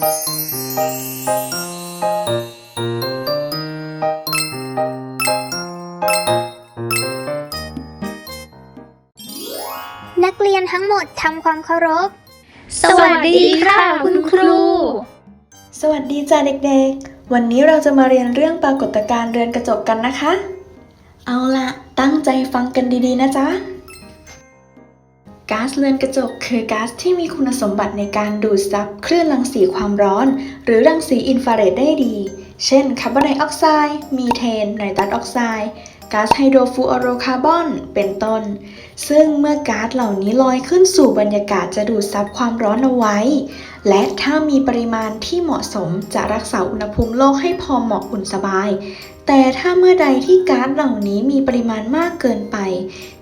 นักเรียนทั้งหมดทำความเคารพ สวัสดีค่ะคุณครู สวัสดีจ้าเด็กๆ วันนี้เราจะมาเรียนเรื่องปรากฏการณ์เรือนกระจกกันนะคะ เอาละตั้งใจฟังกันดีๆนะจ๊ะ ก๊าซเรือนกระจกคือก๊าซที่มีคุณสมบัติในการดูดซับคลื่นรังสีความร้อน หรือรังสีอินฟราเรดได้ดี เช่นคาร์บอนไดออกไซด์มีเทนไนตรัสออกไซด์ก๊าซไฮโดรฟูออโรคาร์บอนเป็นต้น ซึ่งเมื่อก๊าซเหล่านี้ลอยขึ้นสู่บรรยากาศจะดูดซับความร้อนเอาไว้ และถ้ามีปริมาณที่เหมาะสมจะรักษาอุณหภูมิโลกให้พอเหมาะอุ่นสบาย แต่ถ้าเมื่อใดที่ก๊าซเหล่านี้มีปริมาณมากเกินไป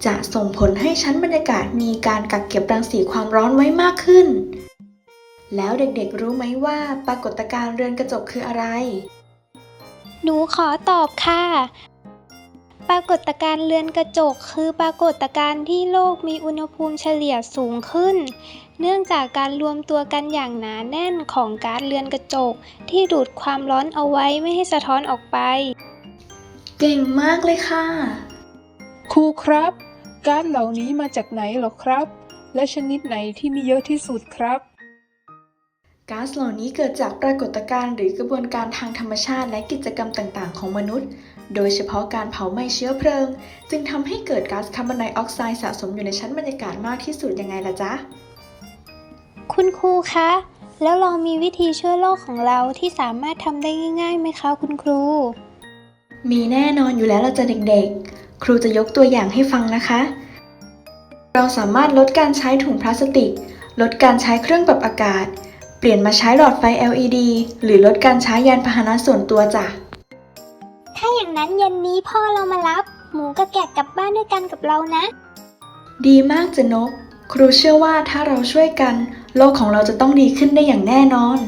จะส่งผลให้ชั้นบรรยากาศมีการกักเก็บรังสีความร้อนไว้มากขึ้น แล้วเด็กๆรู้ไหมว่าปรากฏการณ์เรือนกระจกคืออะไร หนูขอตอบค่ะ ปรากฏการณ์เรือนกระจกคือปรากฏการณ์ที่โลกมีอุณหภูมิเฉลี่ยสูงขึ้น เนื่องจากการรวมตัวกันอย่างหนาแน่นของก๊าซเรือนกระจก ที่ดูดความร้อนเอาไว้ไม่ให้สะท้อนออกไป เก่งมากเลยค่ะ ครูครับ ก๊าซเหล่านี้มาจากไหนหรอครับ และชนิดไหนที่มีเยอะที่สุดครับก๊าซเหล่านี้เกิดจากปรากฏการณ์หรือกระบวนการทางธรรมชาติและกิจกรรมต่าง ๆ ของมนุษย์ โดยเฉพาะการเผาไหม้เชื้อเพลิง จึงทำให้เกิดก๊าซคาร์บอนไดออกไซด์สะสมอยู่ในชั้นบรรยากาศมากที่สุดยังไงล่ะจ๊ะ คุณครูคะ แล้วเรามีวิธีช่วยโลกของเราที่สามารถทำได้ง่ายๆไหมคะคุณครู มีแน่นอนอยู่แล้วเราจะเด็กๆ ครูจะยกตัวอย่างให้ฟังนะคะ เราสามารถลดการใช้ถุงพลาสติก ลดการใช้เครื่องปรับอากาศ เปลี่ยนมาใช้หลอดไฟ LED หรือลดการใช้ยานพาหนะส่วนตัวจ้ะถ้า อย่างนั้นเย็นนี้พ่อเรามารับ หมูกับแกะกลับบ้านด้วยกันกับเรานะ ดีมากจะนก ครูเชื่อว่าถ้าเราช่วยกัน โลกของเราจะต้องดีขึ้นได้อย่างแน่นอน